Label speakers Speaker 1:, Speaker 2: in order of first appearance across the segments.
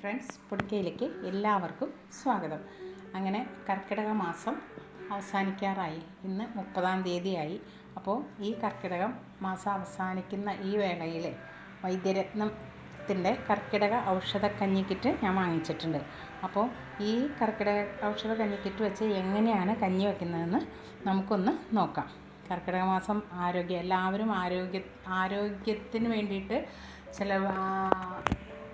Speaker 1: Friends പൊടിക്കയിലേക്ക് എല്ലാവർക്കും സ്വാഗതം. അങ്ങനെ കർക്കിടക മാസം അവസാനിക്കാറായി. ഇന്ന് മുപ്പതാം തീയതിയായി. അപ്പോൾ ഈ കർക്കിടകം മാസം അവസാനിക്കുന്ന ഈ വേളയിൽ വൈദ്യരത്നത്തിന്റെ കർക്കിടക ഔഷധ കഞ്ഞി കിറ്റ് ഞാൻ വാങ്ങിച്ചിട്ടുണ്ട്. അപ്പോൾ ഈ കർക്കിടക ഔഷധ കഞ്ഞി കിറ്റ് വെച്ച് എങ്ങനെയാണ് കഞ്ഞി വയ്ക്കുന്നതെന്ന് നമുക്കൊന്ന് നോക്കാം. കർക്കിടക മാസം ആരോഗ്യം എല്ലാവരും ആരോഗ്യ ആരോഗ്യത്തിന് വേണ്ടിയിട്ട് ചില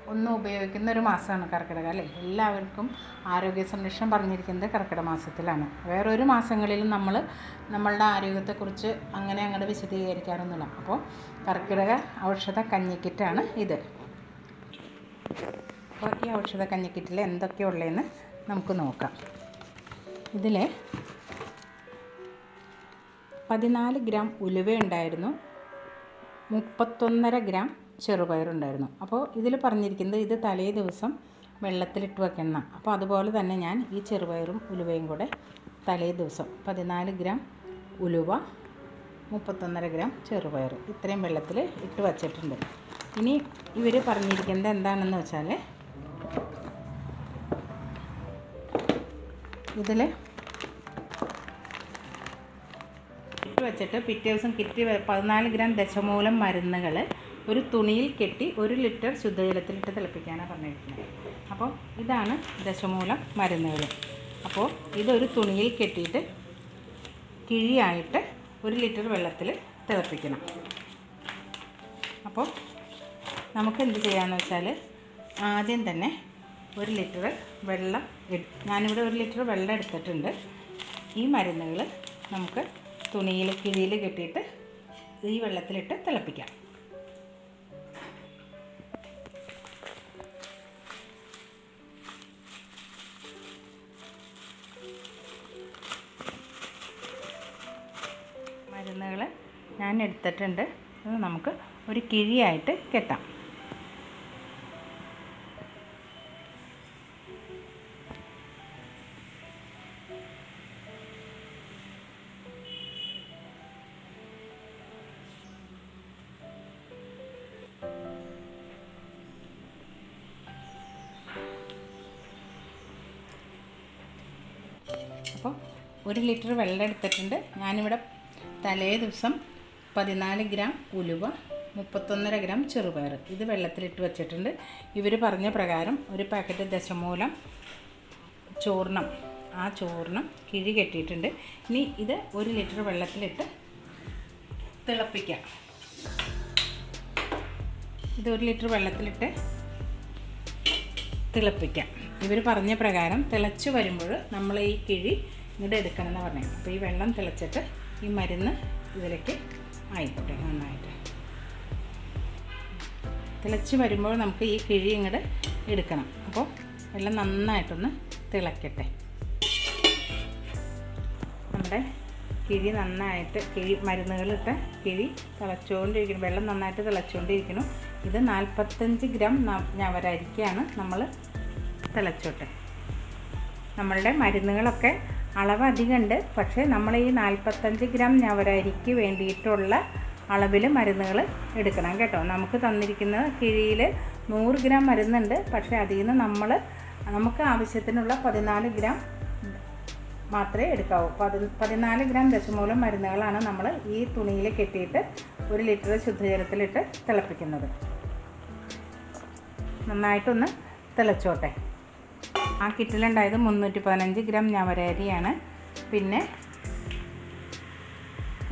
Speaker 1: ഒന്നും ഉപയോഗിക്കുന്ന ഒരു മാസമാണ് കർക്കിടക അല്ലേ? എല്ലാവർക്കും ആരോഗ്യ സംരക്ഷണം പറഞ്ഞിരിക്കുന്നത് കർക്കിടക മാസത്തിലാണ്. വേറൊരു മാസങ്ങളിലും നമ്മൾ നമ്മളുടെ ആരോഗ്യത്തെക്കുറിച്ച് അങ്ങനെ അങ്ങോട്ട് വിശദീകരിക്കാറൊന്നുമില്ല അപ്പോൾ കർക്കിടക ഔഷധ കഞ്ഞിക്കിറ്റാണ് ഇത്. അപ്പോൾ ഈ ഔഷധ കഞ്ഞിക്കിറ്റിൽ എന്തൊക്കെയുള്ളതെന്ന് നമുക്ക് നോക്കാം. ഇതിൽ പതിനാല് ഗ്രാം ഉലുവ ഉണ്ടായിരുന്നു മുപ്പത്തൊന്നര ഗ്രാം ചെറുപയറുണ്ടായിരുന്നു. അപ്പോൾ ഇതിൽ പറഞ്ഞിരിക്കുന്നത് ഇത് തലേ ദിവസം വെള്ളത്തിലിട്ട് വെക്കണം അപ്പോൾ അതുപോലെ തന്നെ ഞാൻ ഈ ചെറുപയറും ഉലുവയും കൂടെ തലേ ദിവസം പതിനാല് ഗ്രാം ഉലുവ മുപ്പത്തൊന്നര ഗ്രാം ചെറുപയർ ഇത്രയും വെള്ളത്തിൽ ഇട്ട് വച്ചിട്ടുണ്ട്. ഇനി ഇവർ പറഞ്ഞിരിക്കുന്നത് എന്താണെന്ന് വെച്ചാൽ ഇതിൽ ഇട്ട് വെച്ചിട്ട് പിറ്റേ ദിവസം കിറ്റ് പതിനാല് ഗ്രാം ദശമൂലം മരുന്നുകൾ ഒരു തുണിയിൽ കെട്ടി ഒരു ലിറ്റർ ശുദ്ധജലത്തിലിട്ട് തിളപ്പിക്കാനാണ് പറഞ്ഞിരിക്കുന്നത്. അപ്പോൾ ഇതാണ് ദശമൂലം മരുന്നുകൾ. അപ്പോൾ ഇതൊരു തുണിയിൽ കെട്ടിയിട്ട് കിഴിയായിട്ട് ഒരു ലിറ്റർ വെള്ളത്തിൽ തിളപ്പിക്കണം. അപ്പോൾ നമുക്ക് എന്ത് ചെയ്യാമെന്ന് വെച്ചാൽ ആദ്യം തന്നെ ഒരു ലിറ്റർ വെള്ളം ഞാനിവിടെ ഒരു ലിറ്റർ വെള്ളം എടുത്തിട്ടുണ്ട്. ഈ മരുന്നുകൾ നമുക്ക് തുണിയിൽ കിഴിയിൽ കെട്ടിയിട്ട് ഈ വെള്ളത്തിലിട്ട് തിളപ്പിക്കാം. മരുന്നുകൾ ഞാൻ എടുത്തിട്ടുണ്ട്. അത് നമുക്ക് ഒരു കിഴിയായിട്ട് കെട്ടാം. അപ്പോൾ ഒരു ലിറ്റർ വെള്ളം എടുത്തിട്ടുണ്ട്. ഞാനിവിടെ തലേ ദിവസം പതിനാല് ഗ്രാം ഉലുവ മുപ്പത്തൊന്നര ഗ്രാം ചെറുപയർ ഇത് വെള്ളത്തിലിട്ട് വെച്ചിട്ടുണ്ട്. ഇവർ പറഞ്ഞ പ്രകാരം ഒരു പാക്കറ്റ് ദശമൂലം ചോർണം ആ ചോർണം കിഴി കെട്ടിയിട്ടുണ്ട്. ഇനി ഇത് ഒരു ലിറ്റർ വെള്ളത്തിലിട്ട് തിളപ്പിക്കാം. ഇത് ഒരു ലിറ്റർ വെള്ളത്തിലിട്ട് തിളപ്പിക്കാം. ഇവർ പറഞ്ഞ പ്രകാരം തിളച്ച് വരുമ്പോൾ നമ്മൾ ഈ കിഴി ഇങ്ങോട്ട് എടുക്കണം എന്ന് പറഞ്ഞു അപ്പോൾ ഈ വെള്ളം തിളച്ചിട്ട് ഈ മരുന്ന് ഇതിലേക്ക് ആയിക്കോട്ടെ നന്നായിട്ട്. തിളച്ച് വരുമ്പോൾ നമുക്ക് ഈ കിഴി ഇങ്ങോട്ട് എടുക്കണം. അപ്പോൾ എല്ലാം നന്നായിട്ടൊന്ന് തിളക്കട്ടെ. നമ്മുടെ കിഴി നന്നായിട്ട് കിഴി മരുന്നുകളിട്ട് കിഴി തിളച്ചുകൊണ്ടിരിക്കണം വെള്ളം നന്നായിട്ട് തിളച്ചുകൊണ്ടിരിക്കണം ഇത് നാൽപ്പത്തഞ്ച് ഗ്രാം ഞവരരിക്കാണ് നമ്മൾ തിളച്ചോട്ടെ. നമ്മളുടെ മരുന്നുകളൊക്കെ അളവ് അധികമുണ്ട് പക്ഷേ നമ്മൾ ഈ നാൽപ്പത്തഞ്ച് ഗ്രാം ഞവരരിക്ക് വേണ്ടിയിട്ടുള്ള അളവിൽ മരുന്നുകൾ എടുക്കണം കേട്ടോ. നമുക്ക് തന്നിരിക്കുന്ന കിഴിയിൽ നൂറ് ഗ്രാം മരുന്നുണ്ട്. പക്ഷേ അതിൽ നിന്ന് നമ്മൾ നമുക്ക് ആവശ്യത്തിനുള്ള പതിനാല് ഗ്രാം മാത്രമേ എടുക്കാവൂ. പതി പതിനാല് ഗ്രാം ദശമൂലം മരുന്നുകളാണ് നമ്മൾ ഈ തുണിയിൽ കെട്ടിയിട്ട് ഒരു ലിറ്റർ ശുദ്ധജലത്തിലിട്ട് തിളപ്പിക്കുന്നത്. നന്നായിട്ടൊന്ന് തിളച്ചോട്ടെ. ആ കിറ്റിലുണ്ടായത് മുന്നൂറ്റി പതിനഞ്ച് ഗ്രാം ഞവരരിയാണ്. പിന്നെ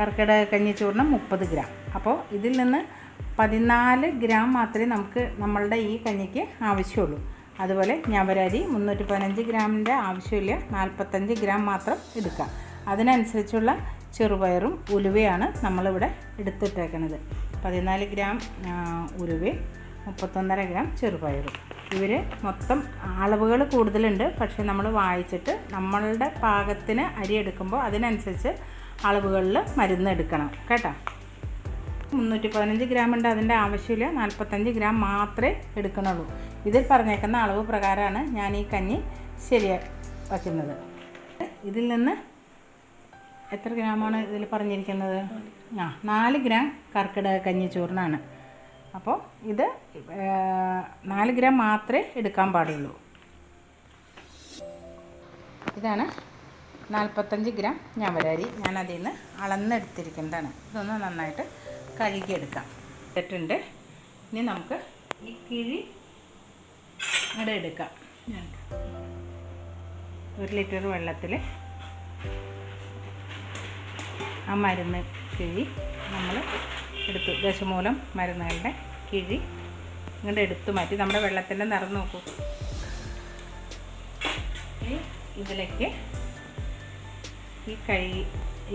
Speaker 1: കർക്കിടക കഞ്ഞിച്ചൂർണം മുപ്പത് ഗ്രാം. അപ്പോൾ ഇതിൽ നിന്ന് പതിനാല് ഗ്രാം മാത്രമേ നമുക്ക് നമ്മളുടെ ഈ കഞ്ഞിക്ക് ആവശ്യമുള്ളൂ. അതുപോലെ ഞവരരി മുന്നൂറ്റി പതിനഞ്ച് ഗ്രാമിന്റെ ആവശ്യമില്ല. നാൽപ്പത്തഞ്ച് ഗ്രാം മാത്രം എടുക്കാം. അതിനനുസരിച്ചുള്ള ചെറുപയറും ഉലുവയാണ് നമ്മളിവിടെ എടുത്തിട്ടേക്കുന്നത് പതിനാല് ഗ്രാം ഉലുവയും മുപ്പത്തൊന്നര ഗ്രാം ചെറുപയറും. ഇവർ മൊത്തം അളവുകൾ കൂടുതലുണ്ട്. പക്ഷേ നമ്മൾ വായിച്ചിട്ട് നമ്മളുടെ പാകത്തിന് അരി എടുക്കുമ്പോൾ അതിനനുസരിച്ച് അളവുകളിൽ മരുന്ന് എടുക്കണം. കേട്ടോ? മുന്നൂറ്റി പതിനഞ്ച് ഗ്രാം ഉണ്ട്. അതിന്റെ ആവശ്യമില്ല. നാൽപ്പത്തഞ്ച് ഗ്രാം മാത്രമേ എടുക്കണുള്ളൂ ഇതിൽ പറഞ്ഞേക്കുന്ന അളവ് പ്രകാരമാണ് ഞാൻ ഈ കഞ്ഞി ശരിയാ വയ്ക്കുന്നത് ഇതിൽ നിന്ന് എത്ര ഗ്രാമാണ് ഇതിൽ പറഞ്ഞിരിക്കുന്നത്? ആ നാല് ഗ്രാം കർക്കിടക കഞ്ഞി ചോറിനാണ് അപ്പോൾ ഇത് നാല് ഗ്രാം മാത്രമേ എടുക്കാൻ പാടുള്ളൂ. ഇതാണ് നാൽപ്പത്തഞ്ച് ഗ്രാം ഞവരരി. ഞാൻ അതിൽ നിന്ന് അളന്നെടുത്തിരിക്കുന്നതാണ് ഇതൊന്ന് നന്നായിട്ട് കഴുകിയെടുക്കാം. ഇട്ടിട്ടുണ്ട്. ഇനി നമുക്ക് ഈ കിഴി ഇവിടെ എടുക്കാം. ഒരു ലിറ്റർ വെള്ളത്തിൽ ആ മരുന്ന് കിഴി നമ്മൾ എടുത്തു. ദശമൂലം മരുന്നുകളുടെ കിഴി ഇങ്ങോട്ട് എടുത്തു മാറ്റി. നമ്മുടെ വെള്ളത്തിന്റെ നിറം നോക്കൂ. ഇതിലേക്ക് ഈ കൈ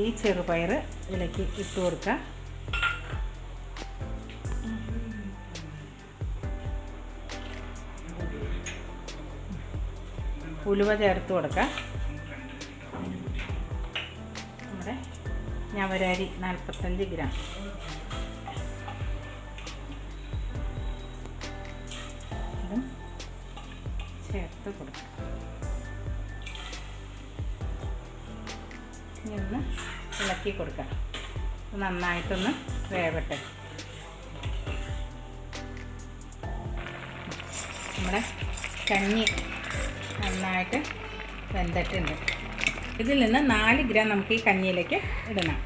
Speaker 1: ഈ ചെറുപയർ ഇതിലേക്ക് ഇട്ട് കൊടുക്കുക. ഉലുവ ചേർത്ത് കൊടുക്കുക. നമ്മുടെ ഞവരാരി നാൽപ്പത്തഞ്ച് ഗ്രാം. ചേർത്ത് കൊടുക്കുക ഇനി ഒന്ന് ഇളക്കി കൊടുക്കാം. നന്നായിട്ടൊന്ന് വേവട്ടെ. നമ്മുടെ കഞ്ഞി നന്നായിട്ട് വെന്തിട്ടുണ്ട്. ഇതിൽ നിന്ന് നാല് ഗ്രാം നമുക്ക് ഈ കഞ്ഞിയിലേക്ക് ഇടണം.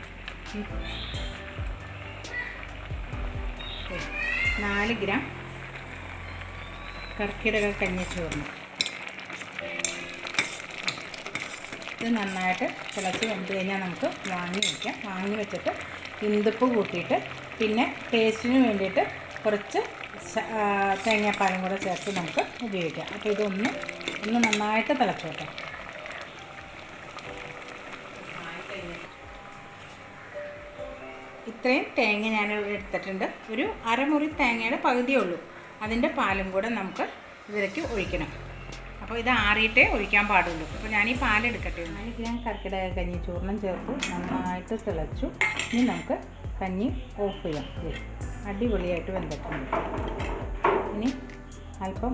Speaker 1: നാല് ഗ്രാം കർക്കിടക കഞ്ഞി ചോറിന് ഇത് നന്നായിട്ട് തിളച്ച് വെന്ത് കഴിഞ്ഞാൽ നമുക്ക് വാങ്ങി വയ്ക്കാം വാങ്ങി വെച്ചിട്ട് ഇന്തുപ്പ് കൂട്ടിയിട്ട് പിന്നെ ടേസ്റ്റിന് വേണ്ടിയിട്ട് കുറച്ച് തേങ്ങാപ്പാലും കൂടെ ചേർത്ത് നമുക്ക് ഉപയോഗിക്കാം. അപ്പോൾ ഇതൊന്ന് ഒന്ന് നന്നായിട്ട് തിളച്ചോട്ടെ. ഇത്രയും തേങ്ങ ഞാൻ എടുത്തിട്ടുണ്ട്. ഒരു അരമുറി തേങ്ങയുടെ പകുതിയേ ഉള്ളൂ. അതിന്റെ പാലും കൂടെ നമുക്ക് ഇതിലേക്ക് ഒഴിക്കണം. അപ്പോൾ ഇത് ആറിയിട്ടേ ഒഴിക്കാൻ പാടുള്ളൂ. അപ്പോൾ ഞാൻ ഈ പാലെടുക്കട്ടെ ഞാൻ കർക്കിടക കഞ്ഞി ചൂർണം ചേർത്ത് നന്നായിട്ട് തിളച്ചു. ഇനി നമുക്ക് കഞ്ഞി ഓഫ് ചെയ്യാം. അടിപൊളിയായിട്ട് വെന്തിട്ടുണ്ട്. ഇനി അല്പം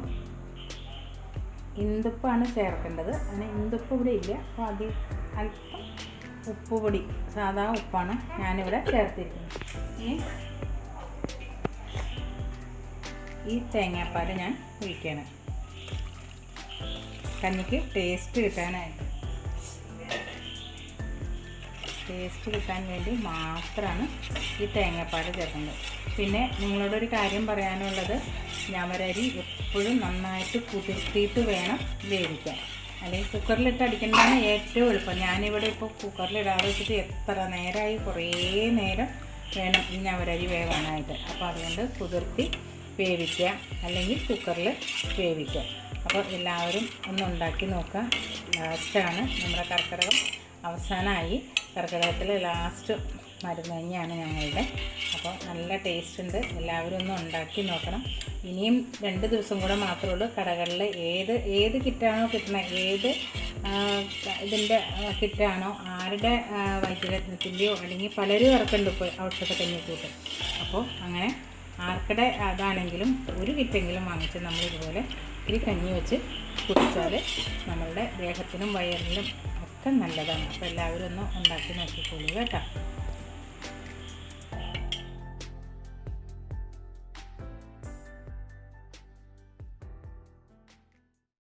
Speaker 1: ഇന്ദുപ്പാണ് ചേർക്കേണ്ടത്. അങ്ങനെ ഇന്തുപ്പ് ഇവിടെ ഇല്ല. അപ്പോൾ അത് അല്പം ഉപ്പ് പൊടി സാധാ ഉപ്പാണ് ഞാനിവിടെ ചേർത്തിരിക്കുന്നത്. ഈ ഈ തേങ്ങാപ്പാൽ ഞാൻ ഒഴിക്കണം കഞ്ഞിക്ക് ടേസ്റ്റ് കിട്ടാനായിട്ട്. ടേസ്റ്റ് കിട്ടാൻ വേണ്ടി മാത്രമാണ് ഈ തേങ്ങാപ്പാൽ ചേർക്കുന്നത്. പിന്നെ നിങ്ങളോടൊരു കാര്യം പറയാനുള്ളത് ഞവരരി എപ്പോഴും നന്നായിട്ട് കുതിർത്തിയിട്ട് വേണം വേവിക്കാൻ. അല്ലെങ്കിൽ കുക്കറിലിട്ട് അടിക്കുന്നതാണ് ഏറ്റവും എളുപ്പം. ഞാനിവിടെ ഇപ്പോൾ കുക്കറിലിടാതെ വെച്ചിട്ട് എത്ര നേരമായി കുറേ നേരം വേണം ഞവരരി വേവാനായിട്ട്. അപ്പോൾ അതുകൊണ്ട് കുതിർത്തി വേവിക്കുക അല്ലെങ്കിൽ കുക്കറിൽ വേവിക്കുക. അപ്പോൾ എല്ലാവരും ഒന്ന് ഉണ്ടാക്കി നോക്കുക. ലാസ്റ്റാണ് നമ്മുടെ കർക്കിടകം അവസാനമായി. കർക്കിടകത്തിൽ ലാസ്റ്റ് മരുന്ന് തന്നെയാണ് ഞങ്ങളുടെ. അപ്പോൾ നല്ല ടേസ്റ്റ് ഉണ്ട്. എല്ലാവരും ഒന്ന് ഉണ്ടാക്കി നോക്കണം. ഇനിയും രണ്ട് ദിവസം കൂടെ മാത്രമേ ഉള്ളൂ. കടകളിൽ ഏത് ഏത് കിറ്റാണോ കിട്ടുന്നത് ഏത് ഇതിന്റെ കിറ്റാണോ ആരുടെ വൈദ്യരത്നത്തിന്റെയോ അല്ലെങ്കിൽ പലരും ഇറക്കുന്നുണ്ട് ഇപ്പോൾ ഔഷധ കഞ്ഞിക്കൂട്ട്. അപ്പോൾ അങ്ങനെ ആർക്കടെ അതാണെങ്കിലും ഒരു വിറ്റെങ്കിലും വാങ്ങിച്ച് നമ്മൾ ഇതുപോലെ ഇത്തിരി കഞ്ഞി വെച്ച് കുടിച്ചാൽ നമ്മളുടെ ദേഹത്തിനും വയറിനും ഒക്കെ നല്ലതാണ്. അപ്പോൾ എല്ലാവരും ഒന്ന് ഉണ്ടാക്കി നോക്കിക്കോളൂ കേട്ടോ.